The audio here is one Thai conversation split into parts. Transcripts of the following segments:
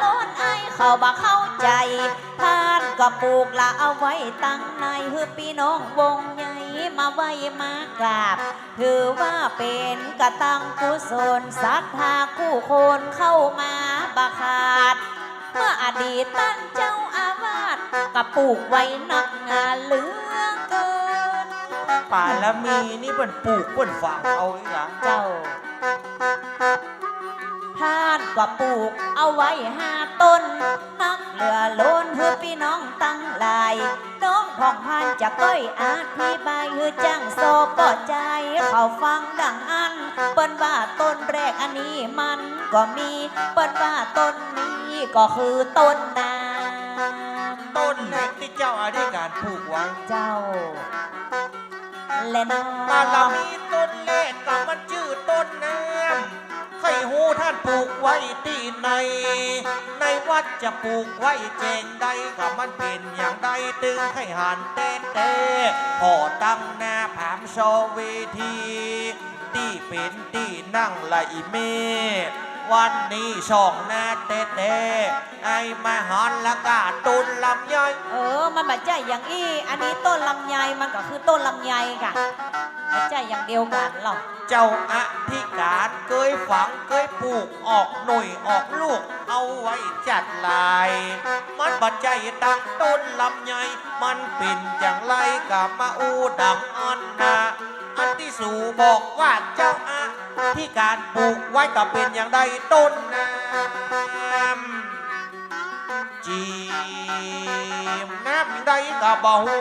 ล้นไอเขาบ่เข้าใจท่านก็ปลูกละเอาไว้ตั้งในเฮือพี่น้องวงใหญ่มาไว้มากราบ ถือว่าเป็นกระตังกุศลศรัทธาคู่คนเข้ามาบาขาด เมื่ออดีตท่านเจ้าอาวาสก็ปลูกไว้นักงานเหลือเกิน ป่าละมีนี่เปิ้นปลูกเปิ้นฝังเอาอีกอย่างเจ้า ท่านก็ปลูกเอาไว้ห้าต้น นักเหลือล้นเฮือพี่น้องตั้งหลาย น้องของพันจะก้อยอธิบายเฮือจ้างโซปอดใจ เขาฟังดังอัน เปิ้นว่าต้นแรกอันนี้มันก็มี เปิ้นว่าต้นนี้ก็คือต้นนาต้นแรกที่เจ้าอธิการปลูกไว้เจ้า และน้องป่าละมีต้นานปลูกไว้ที่ไหนในวัดจะปลูกไว้เจงใดก็มันเป็นอย่างใดตึงให้หันเต้เต้พอตั้งหน้าผามโชว์เวทีที่เป็นที่นั่งไหลเม วันนี้ช่องหน้าเต้เต้ไอ้มาหอนละกาตุนลำย่อยเออ มันบัดใจอย่างอี้ อันนี้ต้นลำไยมันก็คือต้นลำไยค่ะบัดใจอย่างเดียวกันหรอกเจ้าอธิการเคยฝังเคยปลูกออกหน่วยออกลูก เอาไว้จัดลาย มันบัดใจดังต้นลำไยมันเป็นอย่างไรกับมาอูดังอันนาอันที่สู่บอกว่าเจ้า อธิการปลูกไว้ก็เป็นอย่างใดต้นน้ำจีมน้ำใดก็บ่ฮู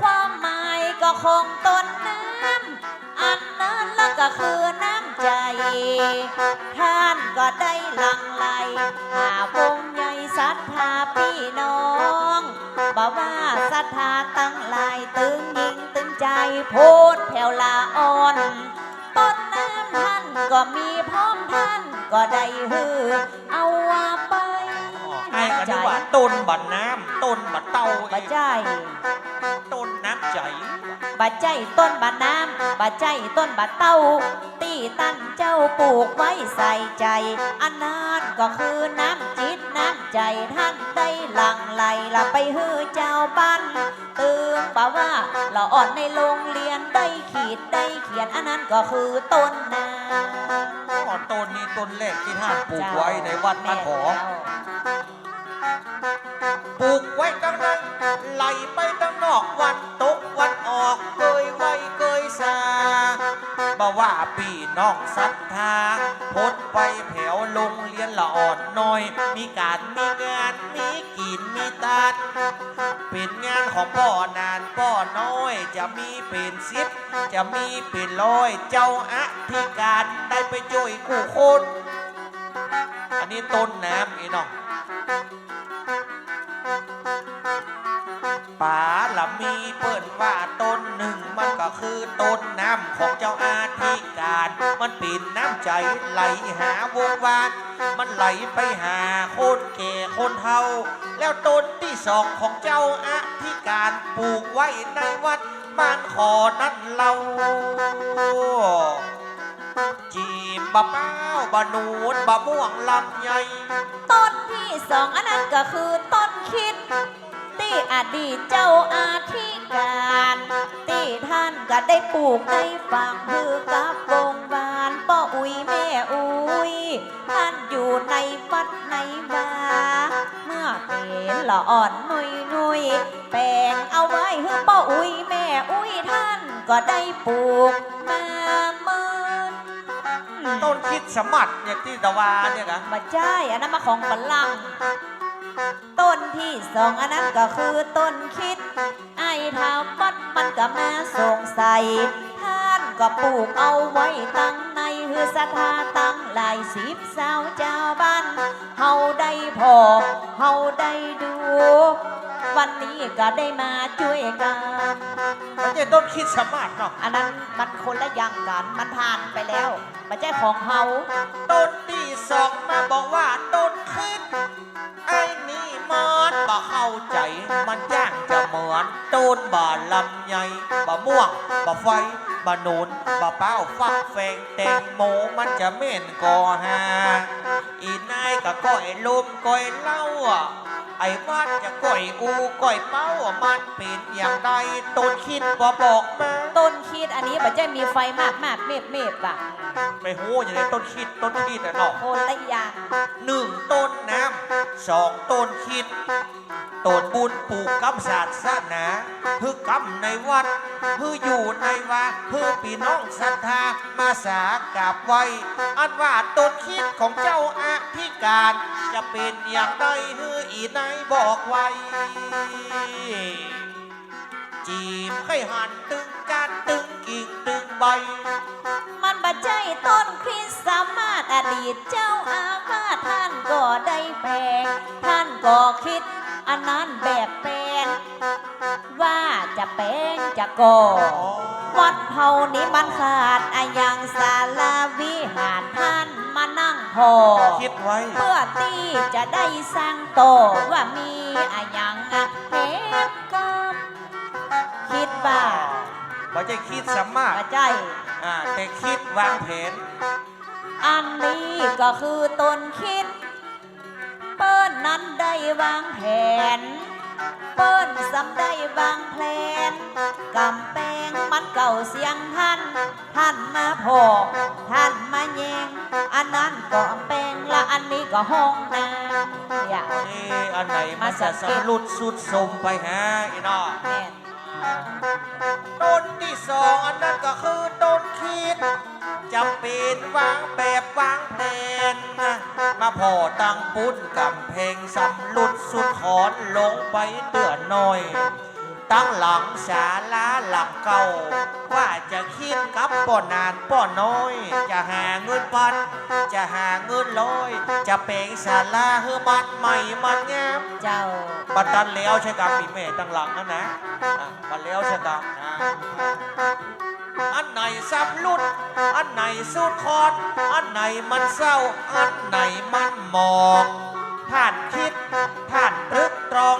ความหมายก็คงต้นน้ำอันนั้นแล้วก็คือน้ำใจ ท่านก็ได้หลังไหลหาวงใหญ่ศรัทธาพี่น้องบอกว่าศรัทธาตั้งหลายตึงยิงตึงใจโพดแผ่วลาอ่อนต้น น้ำท่านก็มีพร้อมท่านก็ได้ฮือเอาว่าไปไอ้กันว่าต้นบัดน้ำต้นบัดเต้าบาอีกใจต้นน้ำใจบาใจต้นบาน้ำบาใจต้นบาเต้า ตีตั้นเจ้าปลูกไว้ใส่ใจ อันนั้นก็คือน้ำจิตน้ำ ใจท่านได้หลังไหลละไปฮือเจ้าบ้านเตือนป่าว่าละอ่อนในโรงเรียนได้ขีดได้เขียนอันนั้นก็คือต้นน้ำอ๋อต้นนี้ต้นแรกที่ท่านปลูกไว้ในวัดพระขอมปลูก ของพ่อนานพ่อน้อย จะมีเป็นสิบจะมีเป็นร้อยเจ้าอธิการได้ไปช่วยกู้คนอันนี้ต้นน้ำอีน้องป่าละมีเปิ่นว่าต้นหนึ่งมันก็คือต้นน้ำของเจ้าอาธิการ มันเป็นน้ำใจไหลหาวงวาน มันไหลไปหาคนแก่คนเฒ่า แล้วต้นที่สองของเจ้าอธิ การปลูกไว้ในวัดบ้านขอนั้นเราจีบบะเป้าบะนูนบะม่วงลำไยต้นที่สองอันนั้นก็คือต้นคิดที่อดีตเจ้าอาธิการที่ท่านก็ได้ปลูกได้ฝังพือกับวงบานป้ออุ้ยแม่อุ้ยท่านอยู่ในวัดในบาเมื่อเป็นละอ่อน ป้ออุยแม่อุยท่านก็ได้ปลูกมาเมินต้นคิดสมัดอย่างที่ตะวาเนี่ยนะมาใช่อันนั้นมาของฝรั่งต้นที่สองอันนั้นก็คือต้นคิด ไอ้ทาวัดมันก็มาสงสัยท่านก็ปลูกเอาไว้ตั้งในฮือศรัทธาตั้งหลายสิบสาวเจ้าบ้านเฮาได้พอเฮาได้ดูวันนี้ ก็ได้มาช่วยกันไม่ใช่ต้นคิดสมัดเนาะอันนั้นมันคนละอย่างกันมันผ่านไปแล้วไม่ใช่ของเฮาต้นที่สองมาบอกว่าต้นคิดไอ้นี่มันบ่เข้าใจ มันย่างจะเหมือนต้นบ่าลำไยบ่ม่วงบ่ไฟบ่หนุนบ่เป้าฟักแฟงแตงโมมันจะเม่นกอหาอีนายก็ก้อยลมก้อยเหล้าอะ ไอ้วัดจะก้อยอูก้อยเป้าอะมันเป็นอย่างใดต้นคิดบ่บอกมาต้นคิดอันนี้บัจเจ้มีไฟมากมากเมบเมบอะไม่โหอย่างไรต้นคิดต้นคิดอะเนาะคนละอย่างหนึ่งต้นน้ำสองต้นคิดต้นบุญปลูกกำศาสตร์ศาสนาเพื่อกำในวัดเพื่ออยู่ในวัดเพื่อพี่น้องศรัทธามาสากราบไหวอันว่าต้นคิดของเจ้าอาธิการ จะเป็นอย่างไรเฮืออีไนบอกไว้ จีมให้หันตึงการตึงกิ่งตึงใบ มันบัจเจต้นคริสต์สามารถอดีตเจ้าอาวาสท่านก็ได้แปลงท่านก็คิดอันนั้นแบบเป็นว่าจะเป็นจะก่อวัดเฮานี้มันขาดอายังศาลาวิหารท่าน อคิดไว้เพื่อที่จะได้สร้างโตว่ามีอายังอะเหตุกับคิดว่าไม่ใช่คิดสามารถปัจใจอ่าแต่คิดวางแผน อันนี้ก็คือต้นคิด เปิ้นนั้นได้วางแผน เปิ้นสำได้วางแผนกำแปงมันเก่าเสียงท่าน ท่านมาพอท่านมาแยง อันนั้นก็แปงละอันนี้ก็ห้องน้ำอย่านี่อันไหนมันจะสำรุดสุดสมไปฮะอีน้อแม่นต้นที่สองอันนั้นก็คือต้นคิด จำเป็นวางแบบวางแผนนะมาพอตั้งปุ้นกำเพงสำรุดสุดขอนลงไปเตือนหน่อย ตั้งหลังศาลาหลังเก่า ว่าจะคิดกับป่อนานป่อน้อย จะหาเงินปัน จะหาเงินลอย จะเปลงศาลาเฮือมันใหม่มันงามเจ้าบัดดันแล้วใช่กับปีเมตั้งหลังนั่นนะอะบัดแล้วใช่กับนะ อันไหนซับลุด อันไหนสุดคอนอันไหนมันเศร้า อันไหนมันหมองท่านคิดท่านตรึกตรอง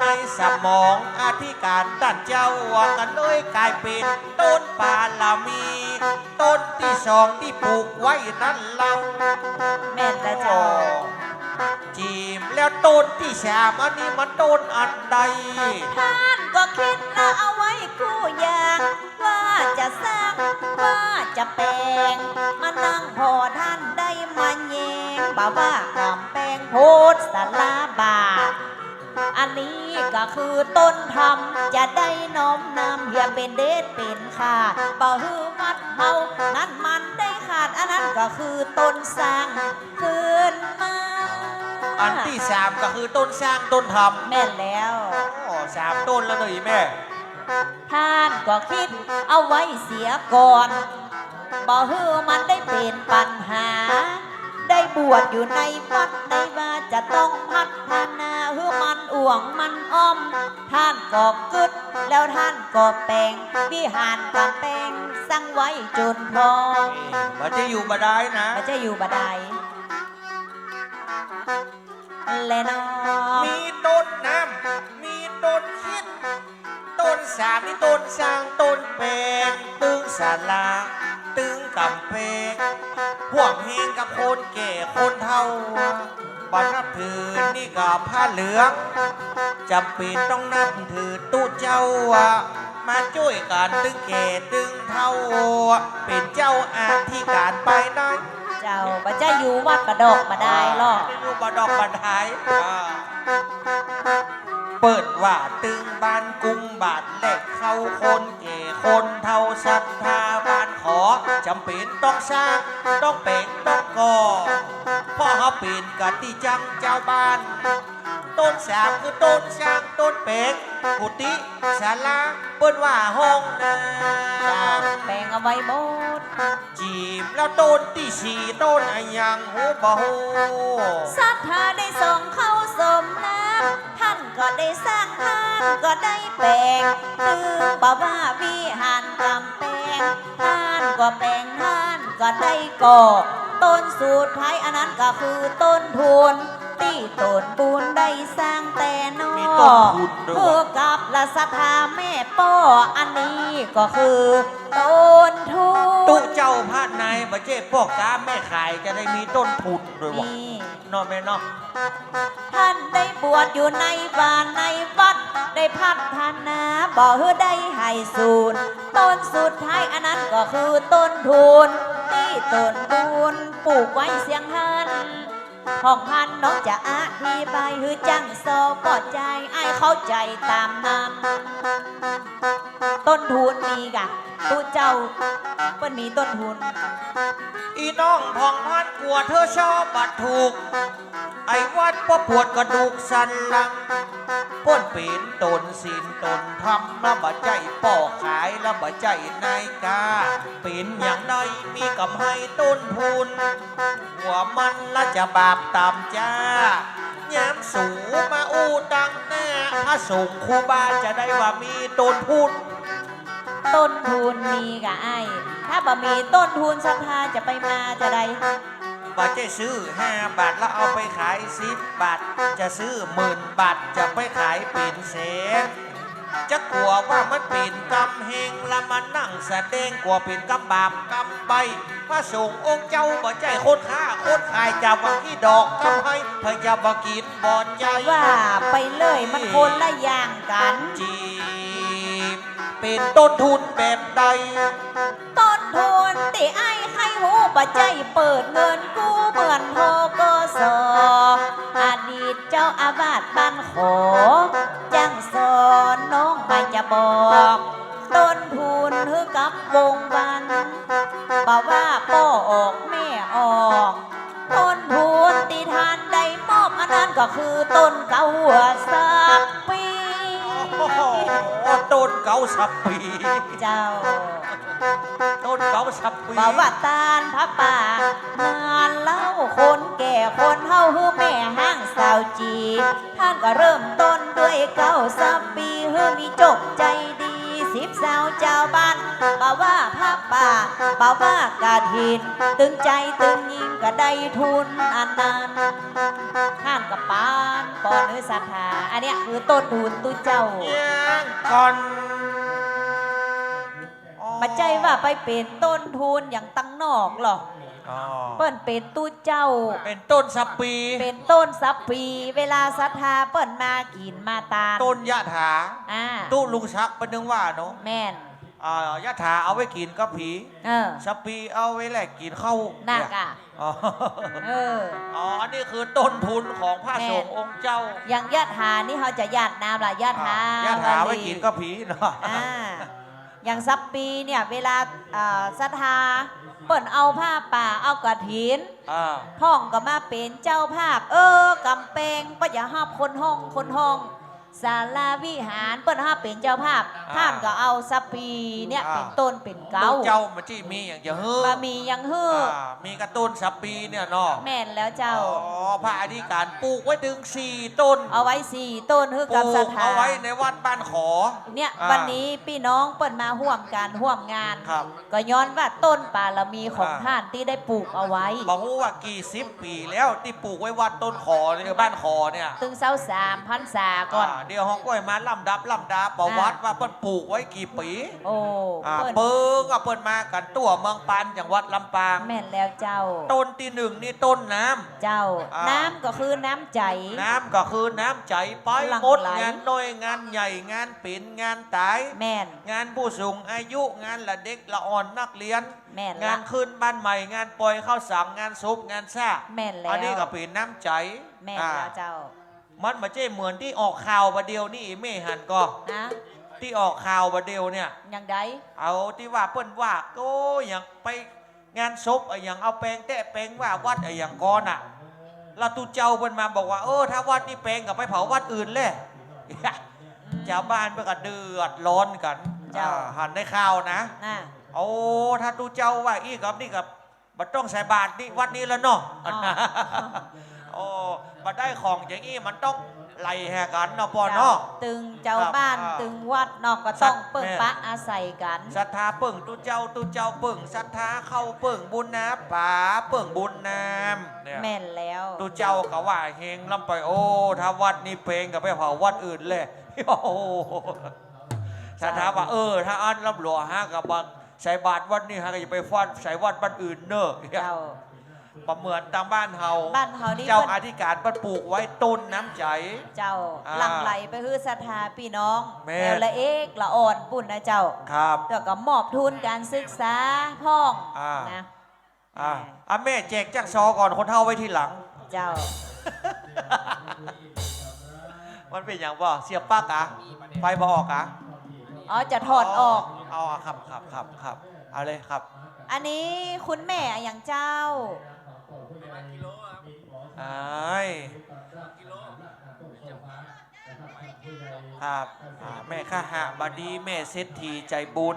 ในสมองอธิการตันเจ้าว่ากันเลยกลายเป็นต้นปาลามี ต้นที่สองที่ปลูกไว้นั่นเราแม่นละจ้าจีมแล้วต้นที่สามอันนี้มันต้นอันใดท่านก็คิดแล้วเอาไว้คู่อย่าง จะสร้างว่าจะแปลงมานั่งพอท่านได้มาแยงบ่าว่ากำแปลงโพธสลาบาทอันนี้ก็คือต้นธรรมจะได้น้อมนำเฮียเป็นเดชเป็นขาดบ่ฮือวัดเฮานั้นมันได้ขาดอันนั้นก็คือต้นสร้างคืนมาอันที่สามก็คือต้นสร้างต้นทแม่นแล้วำอ๋อสามต้นแล้วเลยแม่ ท่านก็คิดเอาไว้เสียก่อนบ่ฮือมันได้เป็นปัญหา ได้บวชอยู่ในวัดในว่าจะต้องพัฒนาฮือมันอ่วงมันอ้อม ท่านก็กึดแล้วท่านก็แปลงวิหารกำแปลงสร้างไว้จนพอมันจะอยู่มาได้นะมันจะอยู่บัดใดและนอมีต้นน้ำมีต้นคิดต้น สามนี่ต้นสร้างต้นแปลงตึงศาลาตึงกำแพงห่วงเฮงกับคนแก่คนเฒ่าบันับถือนี่กับผ้าเหลืองจำเป็นต้องนับถือตู้เจ้า มาช่วยกันตึงแก่ตึงเฒ่า เป็นเจ้าอาธิการไปได้เจ้าบัจะอยู่วัดประดอกมาได้หรอกไม่รู้บดอกบันทายอ่า เปิดว่าตึงบ้านกุมบาทแลกเข้าคนเก่คนเท่าศรัทธาบ้านขอจำเป็นต้องสร้างต้องเป่งต้องก่อพ่อเขาเป็นกติจังเจ้าบ้าน ต้นสามคือต้นสร้างต้นเป็กกุฏิศาลาเปิ้นว่าห้องน้ำแปลงเอาไว้หมดจีบแล้วต้นที่สี่ต้นอะยังหูบ่หูศรัทธาได้ส่งเข้าสมน้านก็ได้สร้างทานก็ได้แปลงตึงบ่ว่าวิหารกำแพงท่านก็แปลงท่านก็ได้ก่อต้นสุดท้ายอันนั้นก็คือต้นทุนที่ต้นบุญได้สร้างแต่นอมีต้นทุนด้วยเพื่อกับละศรัทธาแม่ป้ออันนี้ก็คือต้น ทุนตุเจ้าพระนายมาเจ้พ่อกาแม่ขายจะได้มีต้นทุนด้วยวะนี่เนอนแม่เนาะท่านได้บวชอยู่ในบ้านในวัด ได้พัฒนาบ่เฮือได้ให้สูนต้นสุดท้ายอันนั้นก็คือต้นทุน ที่ต้นทุนปลูกไว้เสียงหันห้องพันน้องจะอธิบายฮือจังโซปอดใจไอ้ายเข้าใจตามนั้น ต้นทุนมีกะ ตู้เจ้าเปิ้นมีต้นทุนอีน้องพองพันกลัวเธอชอบบัดถูก ไอ้วัดพอปวดกระดูกสันหลังป้นปีนตนศีลตนทำแล้วบ่ใจป่อขายแล้วบ่ใจนายกาปีนอย่างใดมีกำให้ต้นทุนหัวมันละจะบาปตามจ้ายามสูมาอู้ตังหน้าพระสงครูบาจะได้ว่ามีต้นทุน ต้นทุนมีกะไอ้ายถ้าบ่มีต้นทุนศรัทธาจะไปมาจะได้บาทจะซื้อห้าบาทแล้วเอาไปขายสิบบาท จะซื้อหมื่นบาทจะไปขายเป็นแสนจะกลัวว่ามันเป็นกำเฮงและมันนั่งแสดงกลัวเป็นกำบาปกำไปพระสงฆ์องค์เจ้าบ่ใจคนค้าคนขายจะวังที่ดอกกำให้พยาบกินบ่ใจว่าไปเลยมันคนละอย่างกันจีบ เป็นต้นทุนแบบใด ต้นทุนที่ไอ้ายให้หูบ่ใจเปิดเงินกู้เหมือนโทกสอดีตเจ้าอาวาสบ้านขอจังสอนน้องไม่จะบอก ต้นทุนฮือกับวงวันบอกว่าพ่อออกแม่ออกต้นทุนที่ทานได้มอบอันนั้นก็คือต้นเก่าสักปีโอ้โห ต้นเกาสับปีเจ้า ต้นเกาสับปีบอกว่าตาลพระป่านานเล่าคนแก่คนเฮาฮือแม่ห้างสาวจี ท่านก็เริ่มต้นด้วยเก้าสับปีฮือมีจบใจดีสิบสาวเจ้าบ้าน บอกว่าพระป่าบอกว่ากาถิน ตึงใจตึงยิงก็ได้ทุนอันนั้นท่านกับปานปอนฮือศรัทธาอันเนี้ยคือต้นทุนตุเจ้า ยังก่อนมาใจว่าไปเป็นต้นทุนอย่างตั้งนอกหรอกอ๋อเปิ้นเป็นตู้เจ้า เป็นต้นสับปี เป็นต้นซับปี เวลาศรัทธาเปิ้นมากินมาตามต้นยะถาอ่า ตู้ลุงชักเป็นนึงว่าเนาะ แม่น อ่ายะถาเอาไว้กินกับผีเออสับปีเอาไว้แลกกินข้าวหนักอะอ๋อเออ อ๋ออันนี้คือต้นทุนของพระแม่สงฆ์องค์เจ้า อย่างยะถานี่เขาจะญาติน้ำล่ะยะถาอ่ยะถาไว้กินกับผีเนาะอ่าอย่างซับปีเนี่ยเวลาอ่าศรัทธาเปิ้นเอาผ้าป่าเอากระถินอ่าพ่องก็มาเป็นเจ้าภาพ เออกำเปงก็อย่าห้าคนห้องคนห้อง ศาลาวิหารเปิ้นห้าเป็นเจ้าภาพ ท่านก็เอาสปีเนี่ยเป็นต้นเป็นเกาลูกเจ้ามันจีมีอย่างจะเฮ้บะมียังฮื้ออ่ามีกระต้นสับปีเนี่ยเนาะแม่นแล้วเจ้าอ๋อพระอธิการปลูกไว้ถึงสี่ต้น เอาไว้สี่ต้นฮื้อปกับลูสกถาเอาไว้ในวัดบ้านขอ เนี่ยอ่าวันนี้พี่น้องเปิ้นมาห่วมกันห่วมงานครับก็ย้อนว่าต้นป่าละมีของอ่าท่านที่ได้ปลูกเอาไว้บอกว่ากี่สิบปีแล้วที่ปลูกไว้วัดต้นขอเนี่ยบ้านขอเนี่ยตึงเสาสามพันษาก่อนอ่าเดี๋ยวห้องกล้วยมาลำดับลำดับประวัติว่าเปิ้นปลูกไว้กี่ปีโอ้อ่าเปิ้นเบิ้งอะเปิ้นมากันตัวเมืองปานจังหวัดลำปาง แม่นแล้วเจ้า ต้นที่หนึ่งนี่ต้นน้ำเจ้าอ่าน้ำก็คือน้ำใจ น้ำก็คือน้ำใจไปหลั่งหมดไหลงานน้อยงานใหญ่งานปิ่นงานตายแม่นงานผู้สูงอายุงานละเด็กละอ่อนนักเรียนแม่นงาละนขึ้นบ้านใหม่งานปล่อยข้าวสังงานซุปงานซ่าแม่นแล้วอันนี้ก็เป็นน้ำใจแม่นอ่าแล้วเจ้า มันมาเจ้เหมือนที่ออกข่าวประเดียวนี่เม่หันก็นะที่ออกข่าวประเดียวเนี่ย อย่างใดเอาที่ว่าเปิ้นว่าโอ้อย่างไปงานศพอะอย่างเอาแปลงแตะแปลงว่าวัดอะอย่างก้อนอะแล้วตูเจ้าเปิ้นมาบอกว่าเออถ้าวัดนี่แปลงกับไปเผาวัดอื่นเลยชาวบ้านเพื่อก็เดือดร้อนกันเจ้าอ่หันได้ข่าวนะน่ะโอ้ถ้าตูเจ้าว่าอีกับนี่กับบัดต้องใส่บาตรนี่วัดนี้แล้วเนาะอ๋อ โอ้บัดได้ของอย่างนี้มันต้องไล่แหกันเนาะปอเนาะ ตึงเจ้าครับบ้านอ่าตึงวัดนอกก็สัต้ตองว์เปิ้งแม่ปะอาศัยกันศรัทธาเปิ่งตุเจ้าตุเจ้าเปิ่งศรัทธาเข้าเปิ่งบุญนะป๋าเปิ่งบุญน้ำเนี่ยแม่นแล้วตุเจ้าก็ว่าเฮงลำไปโอ้ถ้าวัดนี้เพลงกับไปเผาวัดอื่นเลยโอ้โหศรัทธาว่าเออ ถ้าอันลำหลวงฮะกับบางใส่บาตรวัดนี่ฮะก็อย่าไปฟาดใส่วัดบ้านอื่นเนอะ เจ้ามาเหมือนตามบ้านเฮาบ้านเฮานี่เจ้าเพิ่นอธิการบ้านปลูกไว้ต้นน้ำใจ เจ้าอ่าหลังไหลไปคือศรัทธาพี่น้องแม่แวละเอกละอ่อนปุ่นนะเจ้าครับเดี๋ยวก็มอบทุนการศึกษาพ่องอ่านนะอ่าอะแม่แจกจักซอก่อนคนเท่าไว้ทีหลัง เจ้า มันเป็นอย่างบ่เสียบปลั๊กอะไฟบออกอะอ๋อจะถอดออกเอาอะครับครับครับครับเอาเลยครับ อันนี้คุณแม่อย่างเจ้า ไอ้ายครับอ่าแม่ข้าหาบดีแม่เศรษฐีใจบุญ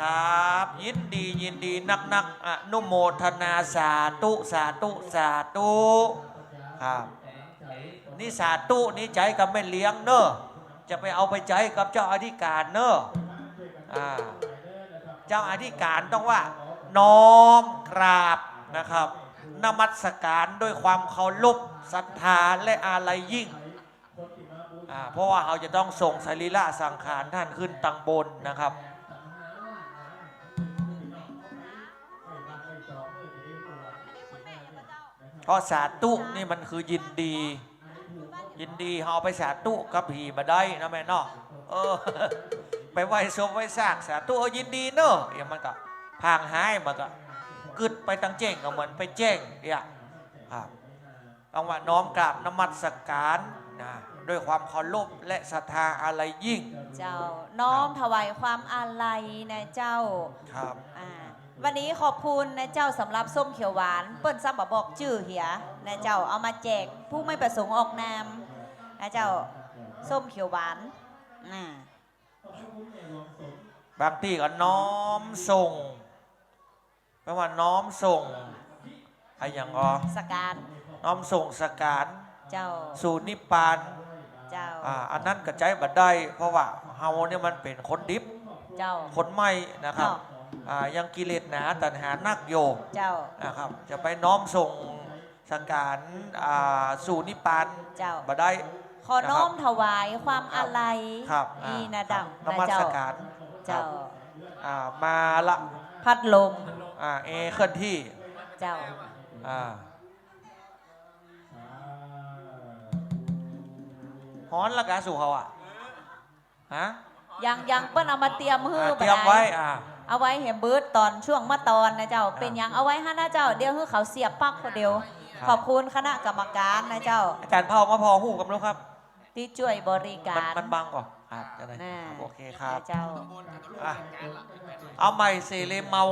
ครับ ยินดียินดีนักนักๆอนุโมทนาสาธุสาธุสาธุครับนี่สาธุนี่ใจกับแม่เลี้ยงเนอะจะไปเอาไปใจกับเจ้าอธิการเนอะอ่าเจ้าอธิการต้องว่า น้อมกราบนะครับ นมัสการด้วยความเคารพศรัทธาและอาลัยยิ่ง เพราะว่าเราจะต้องส่งสรีระสังขารท่านขึ้นตังบนนะครับเพราะสาธุนี่มันคือยินดี ยินดีเอาไปสาธุกับผีมาได้นะแม่เนาะเออ ไปไหว้ศพไหว้ซากสาธุเอายินดีเนอะอย่างมันก็พางหายมันก็ กึดไปตั้งแจ้งก็เหมือนไปแจ้งเนี่ยครับต้องว่าน้อมกราบนมัสการนะด้วยความเคารพและศรัทธาอะไรยิ่ง เจ้าน้อมถวายความอาลัยนะเจ้าครับอ่าวันนี้ขอบคุณนะเจ้าสำหรับส้มเขียวหวาน เปิ้นซ้ำบบอกจื่อเหียนะเจ้าเอามาแจกผู้ไม่ประสงค์ออกนามนะเจ้าส้มเขียวหวานอ่าบางที่ก็น้อมส่ง แปลว่าน้อมส่งอะไรอย่างก็สการน้อมส่งสการเจ้าสู่นิพพานเจ้าอ่าอันนั้นก็ใจบัดได้ เพราะว่าเฮาเนี่ยมันเป็นคนดิบเจ้าคนใหม่นะครับเนาะอ่ายังกิเลสหนาตัณหานักโยมเจ้านะครับ จะไปน้อมส่งสังการอ่าสู่นิพพานเจ้าบัดได้ขอน้อมถวายความอาลัยครับนี่อ่านะครัดับงนนะมัสเจ้าการเจ้าครับอ่ามาละพัดลม อ่าเอเคลื่อนที่เจ้า อ่าฮ้อนละกาสู่เขาอะฮะยังยังเปิ้นเอามาเตรียมฮื้ออ่าบ่เตรียมด้ไว้อ่าเอาไว้เห็นเบิร์ดตอนช่วงมาตอนนะเจ้าอ่าเป็นหยังเอาไว้ให้นะเจ้าเดี๋ยวให้เขาเสียบปลั๊กคนเดียวครับขอบคุณคณะกรรมการนะเจ้า อาจารย์เผามาพอหูกับลูกครับ ที่ช่วยบริมักานรมันบังก่อนครับจะได้น่าครับโอเคครับนะเจ้าอะเอาใหม่เซเลเมา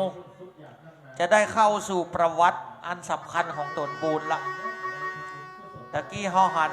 จะได้เข้าสู่ประวัติอันสำคัญของตนบูญละตะกี้ฮอหัน